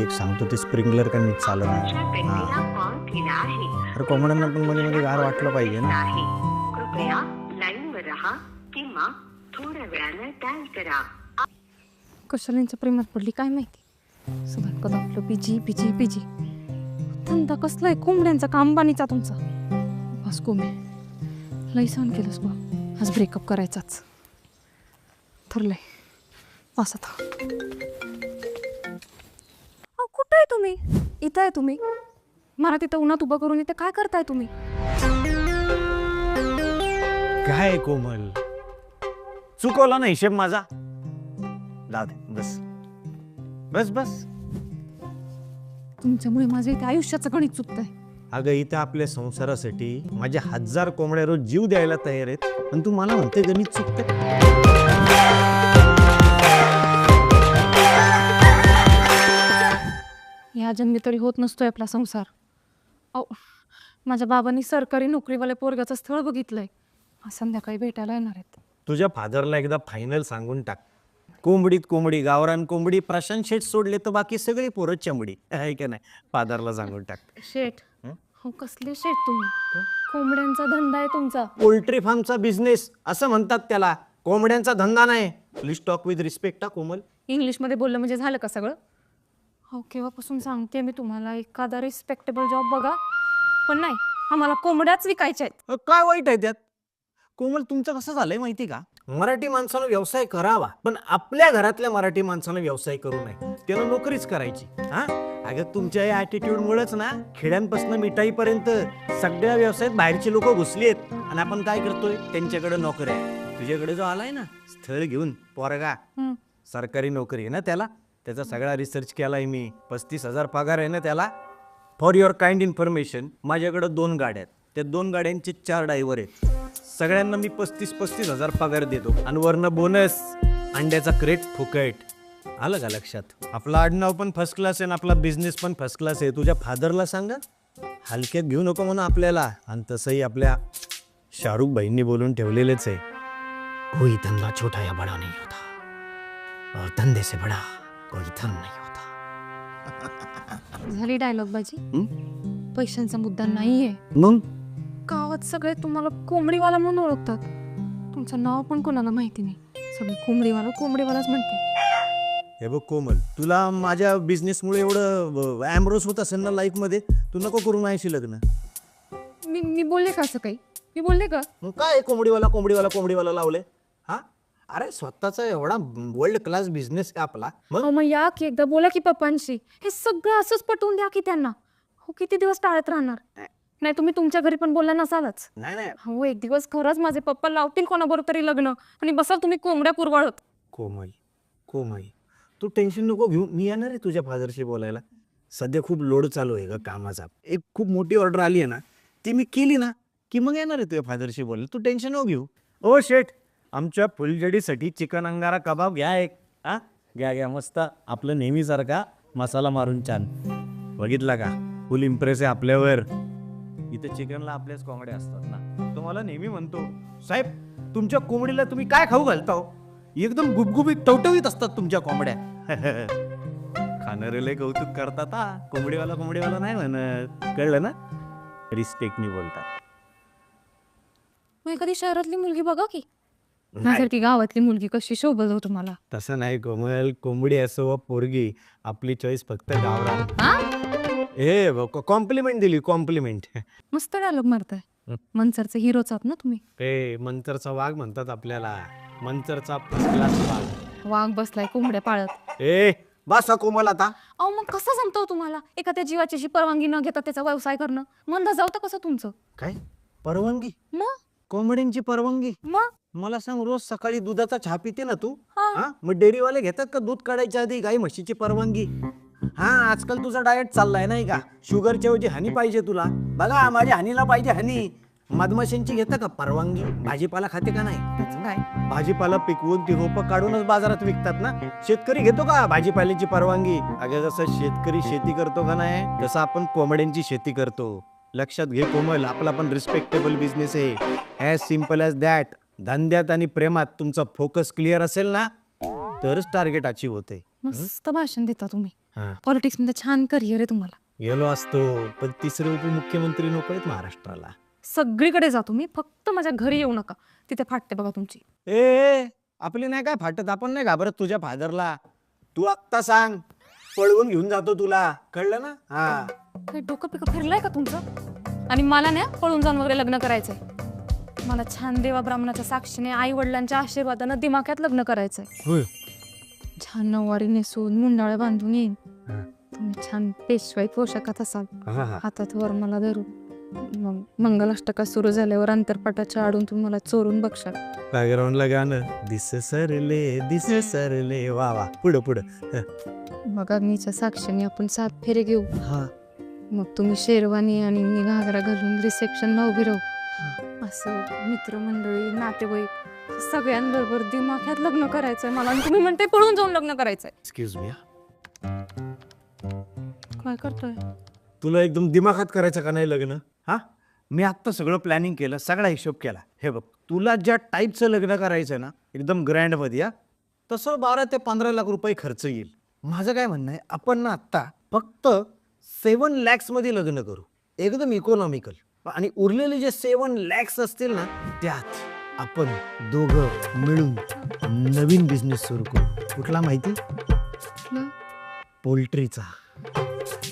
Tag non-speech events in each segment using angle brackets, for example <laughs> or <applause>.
एक सांगतो ते स्प्रिंकलर का नीट चालत नाही? अरे कोंबड्यांना पण मध्ये मध्ये गार वाटलं पाहिजे ना. कृपया लाईनवर राहा किंवा थोड्या वेळानं डायल करा. कशाला यांच्या प्रेमात पडली काय माहिती? कदा आपलं बिजी बिजी बिजी धंदा कसलाय? कोंबड्यांचा काम बाणीचा तुमचा. बस कोंबे लई सहन केलंस बा आज ब्रेकअप करायचाच. ठरलंय. बस आता. तुम्ही? इथं आहे तुम्ही. मला तिथं उन्हात उभं करून इथे काय करताय तुम्ही? काय कोमल? चुकवला ना हिशेब माझा? जाऊ दे बस. बस बस. तुमच्यामुळे माझं इथे आयुष्याचं गणित चुकतंय. अगं इथं आपल्या संसारासाठी माझे हजार कोंबड्या रोज जीव द्यायला तयार आहेत. पण तू मला म्हणते गणित चुकते या जन्मी तरी होत नसतोय आपला संसार. अहो माझ्या बाबांनी सरकारी नोकरीवाल्या पोरगाचं स्थळ बघितलंय. आज संध्याकाळी भेटायला येणार आहेत. तुझ्या फादरला एकदा फायनल सांगून टाक. कोंबडीत कोंबडी गावरान कोंबडी प्रशांत शेठ सोडले तर बाकी सगळी पोरं चमडी. आहे का नाही? फादरला सांगून टाक. शेठ हं? कसले शेठ तुम्ही? कोंबड्यांचा धंदा आहे तुमचा. पोल्ट्री फार्मचा बिझनेस असं म्हणतात त्याला. कोंबड्यांचा धंदा नाही. प्लीज टॉक विथ रिस्पेक्ट हा कोमल. इंग्लिशमध्ये बोललं म्हणजे झालं का सगळं? हो केव्हापासून सांगते मी तुम्हाला एखादा रिस्पेक्टेबल जॉब बघा. पण नाही आम्हाला कोंबड्याच विकायच्या आहेत. अ, काय वाईट आहे त्यात? कोमल तुमचं कसं झालंय माहिती का? मराठी माणसानं व्यवसाय करावा पण आपल्या घरातल्या मराठी माणसानं व्यवसाय करू नये. त्यानं नोकरीच करायची हा? अगं तुमच्या या ऍटिट्यूड मुळेच ना खेड्यांपासून मिठाईपर्यंत सगळ्या व्यवसायात बाहेरची लोक घुसली आहेत. आणि आपण काय करतोय? त्यांच्याकडे नोकरी आहे तुझ्याकडे जो आलाय ना स्थळ घेऊन पोरगा. सरकारी नोकरी आहे ना त्याला? त्याचा सगळा रिसर्च केला आहे मी. पस्तीस हजार पगार आहे ना त्याला? फॉर युअर काइंड इन्फॉर्मेशन माझ्याकडं दोन गाड्या आहेत. त्या दोन गाड्यांचे चार ड्रायव्हर आहेत. सगळ्यांना मी पस्तीस पस्तीस हजार पगार देतो. आणि वरनं बोनस अंड्याचा क्रेट फुकट. आलं का लक्षात? आपला आडनाव पण फर्स्ट क्लास आहे आणि आपला बिझनेस पण फर्स्ट क्लास आहे. तुझ्या फादरला सांगा हलक्यात घेऊ नको म्हणून आपल्याला. आणि तसंही आपल्या शाहरुख भाईंनी बोलून ठेवलेलेच आहे. कोई धंदा छोटा या बडा नाही होता और धंदे से बड़ा. कोई धन नहीं होता. झाली डायलॉग बाजी? हं? पैशांचा मुद्दा नाहीये. मग? गावात सगळे तुम्हाला कोंबडीवाला म्हणून ओळखतात. तुमचं नाव पण कोणाला माहिती नाही. सगळे कोंबडीवाला कोंबडीवालाच म्हणते हे बघ कोमल तुला माझ्या बिझनेसमुळे एवढं ॲम्ब्रोस होत असेल ना लाईफमध्ये तू नको करून आहेशी लग्न. मी मी बोलले का असं काही? मी बोलले का? मग काय कोंबडीवाला कोंबडीवाला कोंबडीवाला लावले? हा? अरे स्वतःचा एवढा वर्ल्ड क्लास बिझनेस आहे आपला. मग? अहो मग या की एकदा बोला की पप्पांशी. हे सगळं असंच पटवून द्या की त्यांना. हो किती दिवस टाळत राहणार? नाही तुम्ही तुमच्या घरी पण बोलला नसालच. नाही नाही. हो एक दिवस खरंच माझे पप्पा लावतील कोणाबरोबर तरी लग्न. आणि बसाल तुम्ही कोंबड्या कुरवाळत कोमल कोमल. तू टेन्शन नको घेऊ. मी येणार आहे तुझ्या फादरशी बोलायला. सध्या खूप लोड चालू आहे ग कामाचा. एक खूप मोठी ऑर्डर आली आहे ना ती मी केली ना की मग येणार आहे तुझ्या फादरशी बोलायला. तू टेन्शन नको घेऊ. ओ शेठ आमच्या फुलजडीसाठी चिकन अंगारा कबाब घ्या एक. हा घ्या घ्या मस्त. आपलं नेहमीसारखा मसाला मारून छान. बघितला का? फुल इम्प्रेस आहे आपल्यावर. इथे चिकनला आपल्याच कोंबड्या असतात ना. तुम्हाला नेहमी म्हणतो साहेब तुमच्या कोंबडीला तुम्ही काय खाऊ घालता हो एकदम गुबगुबीत टवटवीत असतात तुमच्या कोंबड्या. <laughs> खाणारेले कौतुक करतात हा. कोंबडीवाला कोंबडीवाला नाही म्हणत. कळलं ना? रिस्पेक्टनी बोलतात. मग एखादी शहरातली मुलगी बघा की. माझ्यासारखी गावातली मुलगी कशी शोभत हो तुम्हाला? तसं नाही कोमल. कोंबडी असो वा पोरगी आपली चॉईस फक्त गावरान. ए कॉम्प्लिमेंट दिली कॉम्प्लिमेंट मस्त डायलॉग मारताय. हं. मनसरचे हिरोच आहात ना तुम्ही? ए मंतरचा वाघ म्हणतात आपल्याला. मंतरचा फर्स्ट क्लास वाघ. वाघ बसलाय कोंबड्या पाळत. ए बस हा कोमल आता. अहो मग कसं जमतं हो तुम्हाला? एखाद्या जीवाची अशी परवानगी न घेता त्याचा व्यवसाय करणं. मंदा जावतं कसं तुमचं? काय? परवानगी? मग? कोंबड्यांची परवानगी? मग? मला सांग रोज सकाळी दुधाचा चहा पिते ना तू? हा. हा? मग डेअरीवाले घेतात का दूध काढायच्या आधी गाई म्हशीची परवानगी? हा आजकाल तुझा डाएट चाललाय नाही का? शुगरच्या ऐवजी हनी पाहिजे तुला. बघा माझ्या हनीला पाहिजे हनी मधमाशांची घेता का परवानगी? भाजीपाला खाते का नाही? भाजीपाला पिकवून ती रोपं काढूनच बाजारात विकतात ना? शेतकरी घेतो का भाजीपाल्याची परवानगी? अगं जसं शेतकरी शेती करतो का नाही तसं आपण कोंबड्यांची शेती करतो. लक्षात घे कोमल आपला पण रिस्पेक्टेबल बिझनेस आहे. ॲज सिंपल ॲज दॅट धंद्यात आणि प्रेमात तुमचा फोकस क्लिअर असेल ना तरच टार्गेट अचीव होते. मस्त भाषण देता तुम्ही. पॉलिटिक्समध्ये छान करिअर आहे तुम्हाला. गेलो असतो पण तिसरे उपमुख्यमंत्री नको आहेत महाराष्ट्राला. सगळीकडे जातो मी फक्त माझ्या घरी येऊ नका. तिथे फाटते बघा तुमची. ए, ए आपली नाही काय फाटत? आपण नाही घाबरत तुझ्या फादरला तू आत्ता सांग पळवून घेऊन जातो तुला. कळलं ना? हा. काय डोकं पिकं फिरलंय का तुमचं? आणि मला ना पळून जाऊन वगैरे लग्न करायचंय. मला छान देवा ब्राह्मणाच्या साक्षीने आई वडिलांच्या आशीर्वादानं दिमाक्यात लग्न करायचंय. होय. छान नऊवारी नेसून मुंडाळ्या बांधून येईन. तुम्ही छान पेशवाई पोशाखात असाल. हा, हा. हातात वर मला धरून मग मंगलाष्टका सुरू झाल्यावर अंतरपाटाच्या आडून तुम्ही मला चोरून बघशाल. बॅकग्राऊंडला गाणं दिस सरले दिस सरले वा वा. पुढं पुढं. मग अग्नीच्या साक्षीने आपण सात फेरे घेऊ. हा. मग तुम्ही शेरवानी आणि मी घागरा घालून रिसेप्शनला उभी राहू. असं मित्रमंडळी नातेवाईक सगळ्यांबरोबर दिमाख्यात लग्न करायचंय मला आणि तुम्ही म्हणते पळून जाऊन लग्न करायचंय. एक्सक्यूज मी काय करतोय? तुला एकदम दिमाखात करायचं का नाही लग्न? हा? मी आत्ता सगळं प्लॅनिंग केलं सगळा हिशोब केला. हे बघ तुला ज्या टाईपचं लग्न करायचं ना एकदम ग्रँडमध्ये या तसं बारा ते पंधरा लाख रुपये खर्च येईल. माझं काय म्हणणं आहे आपण ना आत्ता फक्त सेवन लॅक्समध्ये लग्न करू. एकदम इकॉनॉमिकल आणि उरलेले जे सेवन लॅक्स असतील ना त्यात आपण दोघं मिळून नवीन बिझनेस सुरू करू. कुठला माहिती? पोल्ट्रीचा.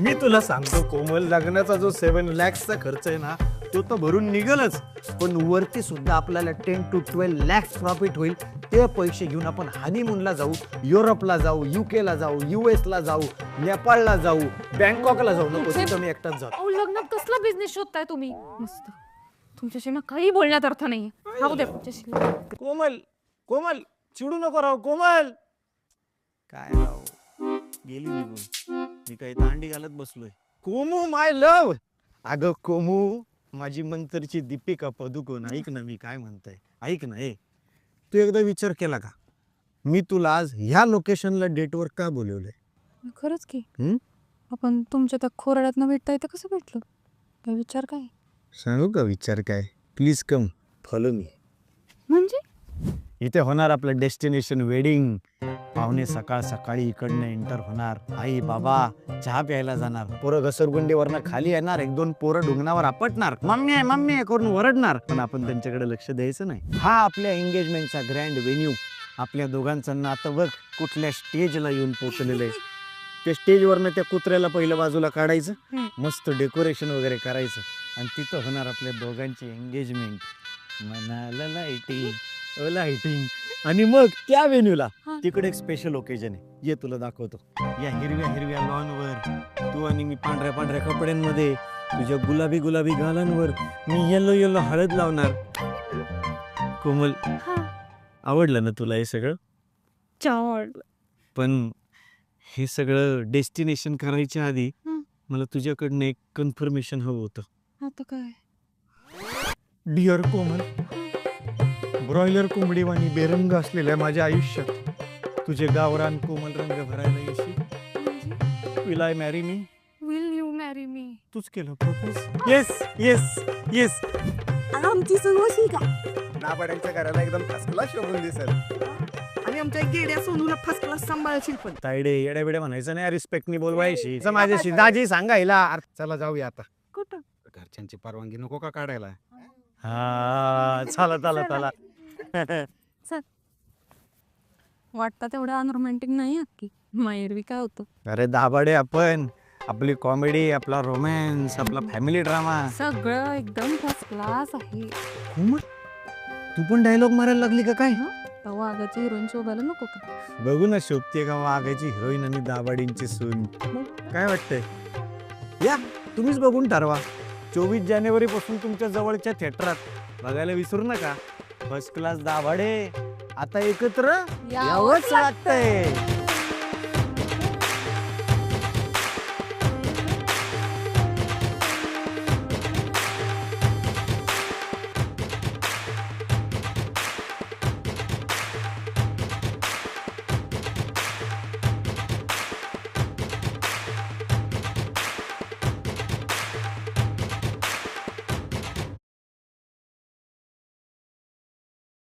मी तुला सांगतो कोमल लग्नाचा जो सेवन लॅक्सचा खर्च आहे ना तो तर भरून निघलच. पण वरती सुद्धा आपल्याला ten to twelve lakhs profit होईल ते पैसे घेऊन आपण हनीमूनला जाऊ युरोपला जाऊ युकेला जाऊ यू ला जाऊ नेपाळला जाऊ बँकॉकला जाऊ. नको तिथं मी एकटाच जातो. अहो लग्नात कसला बिझनेस शोधताय तुम्ही? मस्त. तुमच्याशी ना काही बोलण्यात अर्थ नाही राहू दे तुमच्याशी. कोमल कोमल चिडू नको राव कोमल! काय राव? गेली निघून मी काही तांडी घालत बसलोय. कोमू माय लव अगं कोमू माझी मंतरची दीपिका पदुकोण ऐक ना मी काय म्हणताय. ऐक ना ए. तू एकदा विचार केला का? मी तुला आज ह्या लोकेशनला डेटवर का बोलवलंय? खरंच की. हं? आपण तुमच्या त्या खोराड्यातनं भेटता येतं कसं भेटलो काय विचार काय? सांगू का विचार काय? प्लीज कम फॉलो मी म्हणजे? इथे होणार आपलं डेस्टिनेशन वेडिंग पाहुणे सकाळ सकाळी इकडनं एंटर होणार. आई बाबा चहा प्यायला जाणार. पोरं घसरगुंडीवरनं खाली येणार. एक दोन पोरं ढुंगणावर आपटणार. मम्मी आहे, मम्मी आहे करून वरडणार पण आपण त्यांच्याकडे लक्ष द्यायचं नाही. हा आपल्या एंगेजमेंटचा ग्रँड वेन्यू आपल्या दोघांचं नातं बघ कुठल्या स्टेजला येऊन पोचलेलं आहे. त्या स्टेजवरनं त्या कुत्र्याला पहिल्या बाजूला काढायचं. मस्त डेकोरेशन वगैरे करायचं. आणि तिथं होणार आपल्या दोघांची एंगेजमेंट मनाला लाइटिंग लाइटिंग आणि मग त्या व्हेन्यूला हा. तिकडे एक स्पेशल ओकेजन आहे. ये तुला दाखवतो. या हिरव्या हिरव्या लॉनवर तू आणि मी पांढऱ्या पांढऱ्या कपड्यांमध्ये तुझ्या गुलाबी गुलाबी गालांवर मी येलो येलो हळद लावणार. कोमल हा. आवडलं ना तुला हे सगळं? पण हे सगळं डेस्टिनेशन करायच्या आधी हं. मला तुझ्याकडनं एक कन्फर्मेशन हवं होतं. आता काय? डिअर कोमल ब्रॉयलर कोंबडीवाणी बेरंग असलेल्या माझ्या आयुष्यात. तुझे गावरान कोमल रंग भरायला येशील. Will I marry me will you marry me तूच केलं प्रपोज येस येस येस आमची सोनवशी का? नाबाड्यांच्या घराला एकदम फसला शोभून दिसेल. आणि आमच्या गेड्या सोनूला फर्स्ट क्लास सांभाळशील पण. तायडे येड्या बिड्या म्हणायचं नाही रिस्पेक्टनी बोलवायशी च माझ्याशी दाजी सांगायला. अरे चला जाऊया आता. कुठं? घरच्यांची परवानगी नको का काढायला? हा चला चला. चला. वाटतं तेवढं अनरोमॅन्टिक नाही की. माहेरवी काय होतं? अरे दाबाडे आपण. आपली कॉमेडी आपला रोमॅन्स आपला फॅमिली ड्रामा सगळं एकदम फर्स्ट क्लास आहे. तू पण डायलॉग मारायला लागली का काय? वाघाची हिरोईन शोधायला नको का? बघू ना शोभते का वाघाची हिरोईन आणि दाबाडींची सून. काय वाटतंय? या तुम्हीच बघून ठरवा. चोवीस जानेवारी पासून तुमच्या जवळच्या थिएटरात बघायला विसरू नका. First class Dabhade. आता एकत्र यावंच लागतंय.